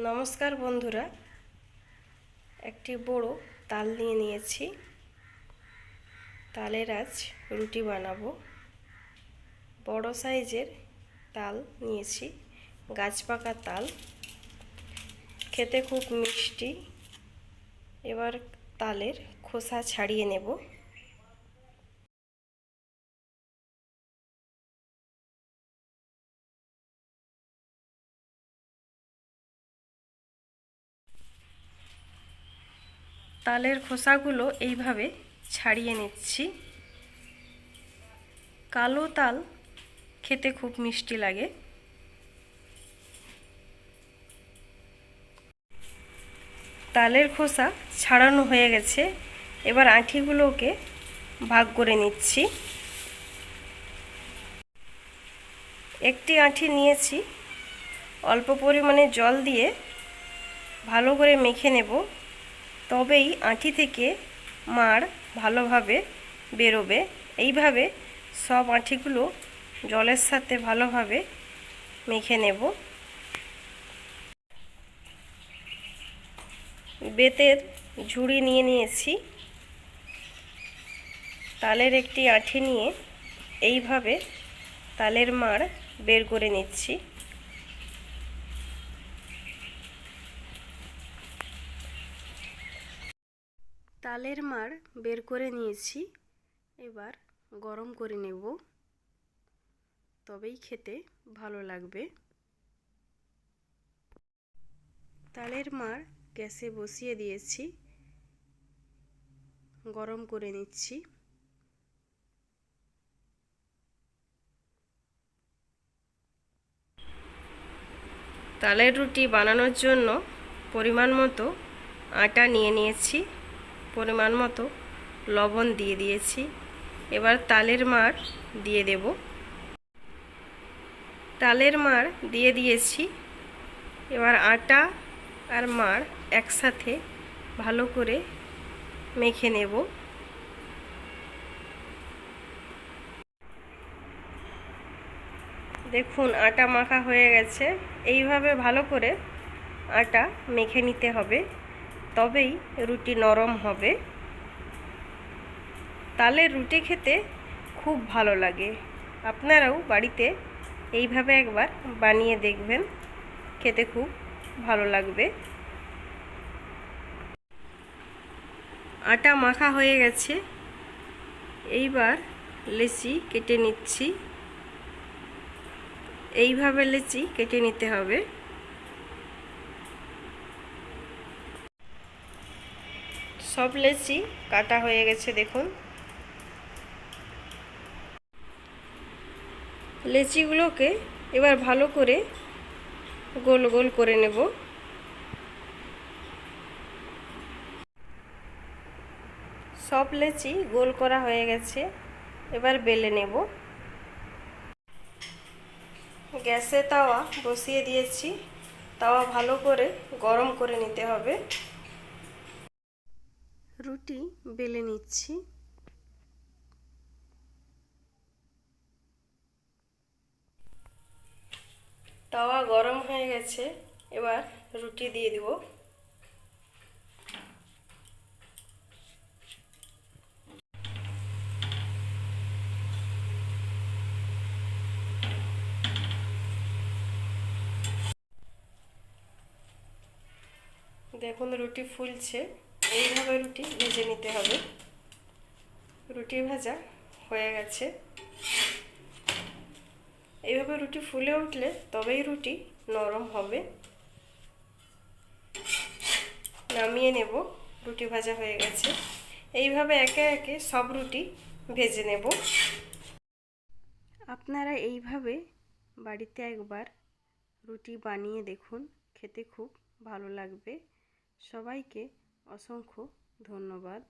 নমস্কার বন্ধুরা। একটি বড় তাল নিয়ে নিয়েছি। তালের আজ রুটি বানাবো। বড় সাইজের তাল নিয়েছি গাছ পাকা তাল। খেতে খুব মিষ্টি। এবার তালের খোসা ছাড়িয়ে নেব। তালের খোসাগুলো এইভাবে ছাড়িয়ে নিচ্ছি। কালো তাল খেতে খুব মিষ্টি লাগে। তালের খোসা ছাড়ানো হয়ে গেছে। এবার আঁঠিগুলোকে ভাগ করে নিচ্ছি। একটি আঁঠি নিয়েছি। অল্প পরিমাণে জল দিয়ে ভালো করে মেখে নেব। তবেই আঁটি থেকে মাড় ভালোভাবে বেরোবে। এইভাবে সব আঁটিগুলো জলের সাথে ভালোভাবে মেখে নেব। বেতের ঝুড়ি নিয়ে নিয়েছি। তালের একটি আঁঠি নিয়ে এইভাবে তালের মাড় বের করে নিচ্ছি। তালের মাড় বের করে নিয়েছি। এবার গরম করে নেব। তবেই খেতে ভালো লাগবে। তালের মাড় গ্যাসে বসিয়ে দিয়েছি। গরম করে নিচ্ছি। তালের রুটি বানানোর জন্য পরিমাণ মতো আটা নিয়ে নিয়েছি। পরিমাণ মতো লবণ দিয়ে দিয়েছি। এবার তালের মার দিয়ে দেব। তালের মার দিয়ে দিয়েছি। এবার আটা আর মার একসাথে ভালো করে মেখে নেব। দেখুন, আটা মাখা হয়ে গেছে। এইভাবে ভালো করে আটা মেখে নিতে হবে। তবেই রুটি নরম হবে। তালের রুটি খেতে খুব ভালো লাগে। আপনারাও বাড়িতে এইভাবে একবার বানিয়ে দেখবেন। খেতে খুব ভালো লাগবে। আটা মাখা হয়ে গেছে। এইবার লেচি কেটে নিচ্ছি। এইভাবে লেচি কেটে নিতে হবে। সব লেচি কাটা হয়ে গেছে, দেখুন। লেচিগুলোকে এবার ভালো করে গোল গোল করে নেব। সব লেচি গোল করা হয়ে গেছে, এবার বেলে নেব। গ্যাসে তাওয়া বসিয়ে দিয়েছি, তাওয়া ভালো করে গরম করে নিতে হবে। রুটি বেলে নিচ্ছি। তাওয়া গরম হয়ে গেছে এবার রুটি দিয়ে দিব। দেখুন রুটি ফুলছে। এইভাবে রুটি ভেজে নিতে হবে। রুটি ভাজা হয়ে গেছে। এইভাবে রুটি ফুলে উঠলে তবেই রুটি নরম হবে। নামিয়ে নেব, রুটি ভাজা হয়ে গেছে। এইভাবে একে একে সব রুটি ভেজে নেব। আপনারা এইভাবে বাড়িতে একবার রুটি বানিয়ে দেখুন, খেতে খুব ভালো লাগবে। সবাইকে অসংখ্য ধন্যবাদ।